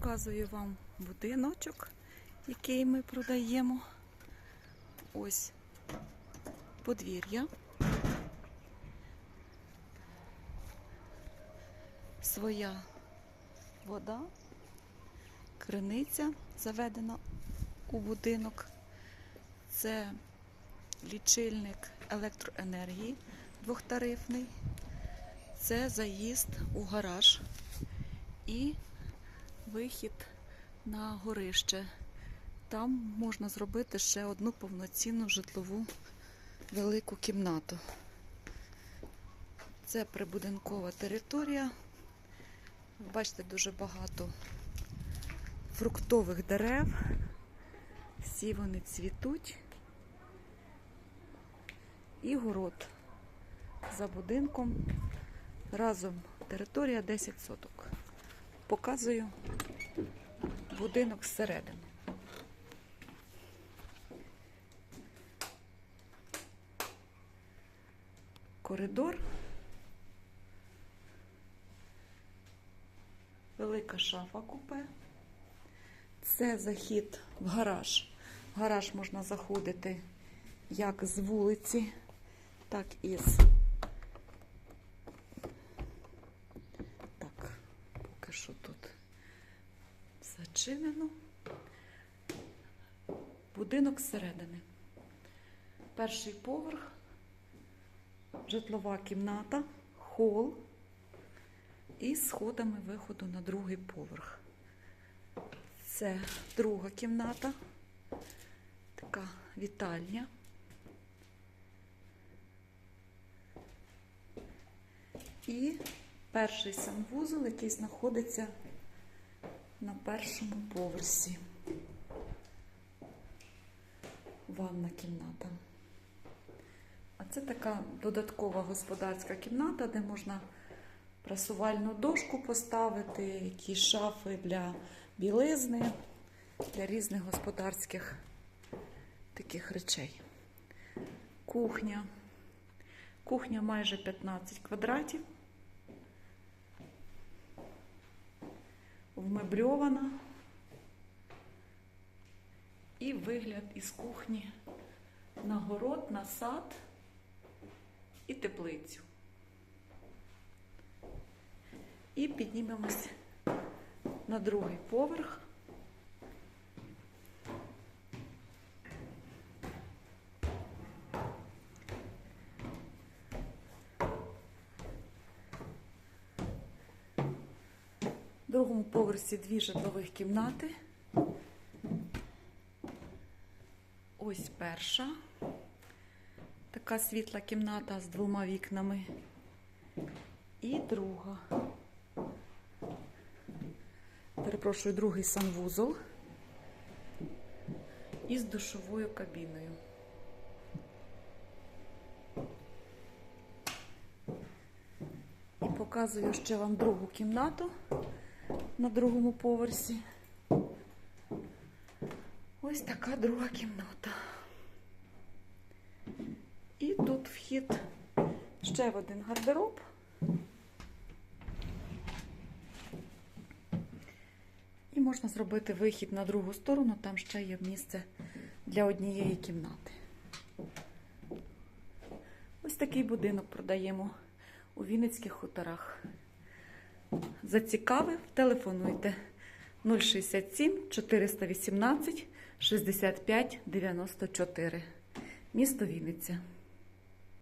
Показую вам будиночок, який ми продаємо. Ось подвір'я. Своя вода, криниця заведена у будинок. Це лічильник електроенергії двохтарифний. Це заїзд у гараж і вихід на горище. Там можна зробити ще одну повноцінну житлову велику кімнату. Це прибудинкова територія. Бачите, дуже багато фруктових дерев. Всі вони цвітуть. І город за будинком. Разом територія 10 соток. Показую будинок зсередини. Коридор. Велика шафа купе. Це захід в гараж. В гараж можна заходити як з вулиці, так і з. Так, поки що тут зачинено. Будинок зсередини. Перший поверх, житлова кімната, хол і сходами виходу на другий поверх. Це друга кімната, така вітальня. І перший санвузол, який знаходиться на першому поверсі. Ванна кімната. А це така додаткова господарська кімната, де можна прасувальну дошку поставити, якісь шафи для білизни, для різних господарських таких речей. Кухня. Кухня майже 15 квадратів. Вмебльована. І вигляд із кухні на город, на сад і теплицю. І піднімемось на другий поверх. В другому поверсі дві житлових кімнати. Ось перша. Така світла кімната з двома вікнами. І друга. Перепрошую, другий санвузол із душовою кабіною. І показую ще вам другу кімнату на другому поверсі. Ось така друга кімната. І тут вхід ще в один гардероб. І можна зробити вихід на другу сторону, там ще є місце для однієї кімнати. Ось такий будинок продаємо у Вінницьких хуторах. Зацікавив, телефонуйте 067 418 65 94. Місто Вінниця.